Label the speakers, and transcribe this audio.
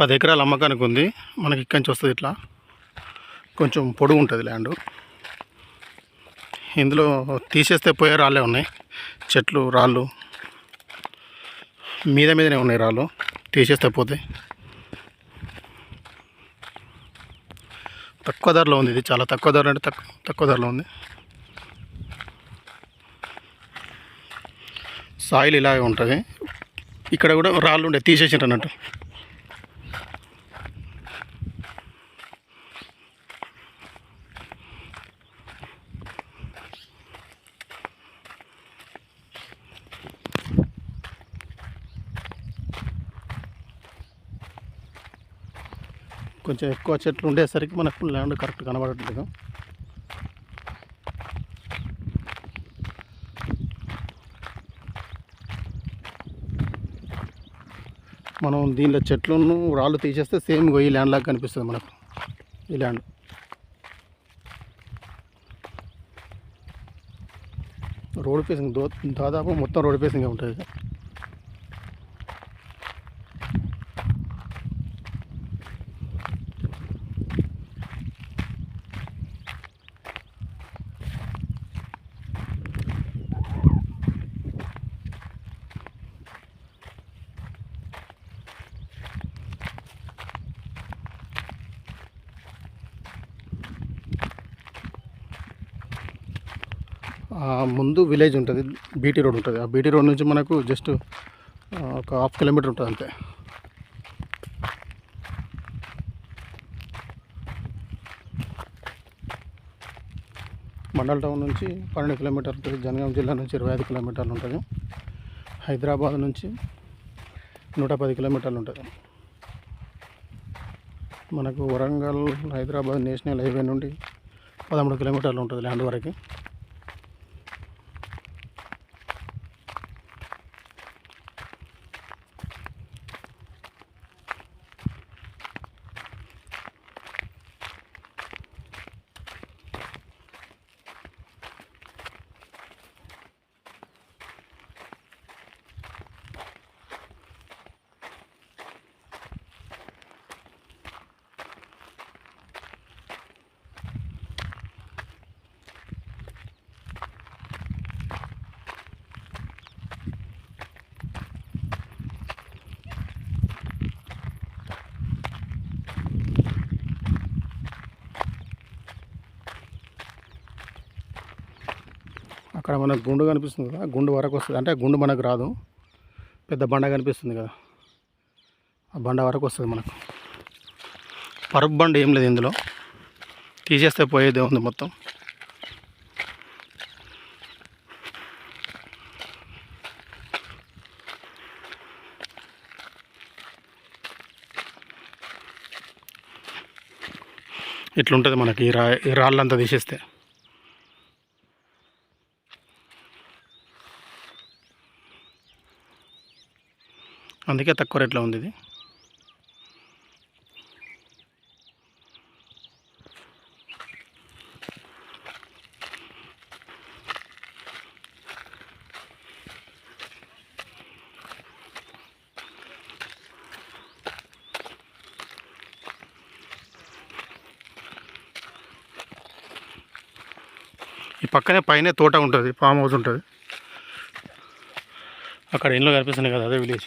Speaker 1: పది ఎకరాల అమ్మకానికి ఉంది. మనకి ఇక్కడి నుంచి వస్తుంది ఇట్లా. కొంచెం పొడుగు ఉంటుంది ల్యాండ్. ఇందులో తీసేస్తే పోయే రాళ్ళే ఉన్నాయి. చెట్లు రాళ్ళు. మీద మీదనే ఉన్నాయి రాళ్ళు. తీసేస్తే పోతే తక్కువ ధరలో ఉంది ఇది. చాలా తక్కువ ధర అంటే తక్కువ తక్కువ ధరలో ఉంది. సాయిల్ ఇలాగే ఉంటుంది. ఇక్కడ కూడా రాళ్ళు ఉండే తీసేసిండ్రు అన్నట్టు. కొంచెం ఎక్కువ చెట్లు ఉండేసరికి మనకు ల్యాండ్ కరెక్ట్ కనబడట్లేదు. మనం దీనిలో చెట్లను రాళ్ళు తీసేస్తే సేమ్ ఈ ల్యాండ్ లాగా కనిపిస్తుంది మనకు. ఈ ల్యాండ్ రోడ్ ఫేసింగ్ దాదాపు మొత్తం రోడ్ ఫేసింగ్గా ఉంటుంది. ముందు విలేజ్ ఉంటుంది బీటీ రోడ్ ఉంటుంది. ఆ బీటీ రోడ్ నుంచి మనకు జస్ట్ ఒక హాఫ్ కిలోమీటర్ ఉంటుంది అంతే. మండల్ టౌన్ నుంచి పన్నెండు కిలోమీటర్లు ఉంటుంది జనగాం జిల్లా నుంచి ఇరవై ఐదు కిలోమీటర్లు ఉంటుంది. హైదరాబాద్ నుంచి నూట పది కిలోమీటర్లు ఉంటుంది. మనకు వరంగల్ హైదరాబాద్ నేషనల్ హైవే నుండి పదమూడు కిలోమీటర్లు ఉంటుంది ల్యాండ్ వరకు. అక్కడ మనకు గుండు కనిపిస్తుంది కదా గుండు వరకు వస్తుంది. అంటే గుండు మనకు రాదు. పెద్ద బండ కనిపిస్తుంది కదా. ఆ బండ వరకు వస్తుంది మనకు. పరుపు బండ ఏం లేదు ఇందులో. తీసేస్తే పోయేదే ఉంది మొత్తం. ఇట్లుంటుంది మనకి ఈ రా ఈ రాళ్ళంతా తీసేస్తే. అందుకే తక్కువ రేట్లో ఉంది ఇది. ఈ పక్కనే పైన తోట ఉంటుంది ఫామ్ హౌస్ ఉంటుంది. అక్కడ ఇంట్లో కనిపిస్తున్నాయి కదా అదే విలేజ్.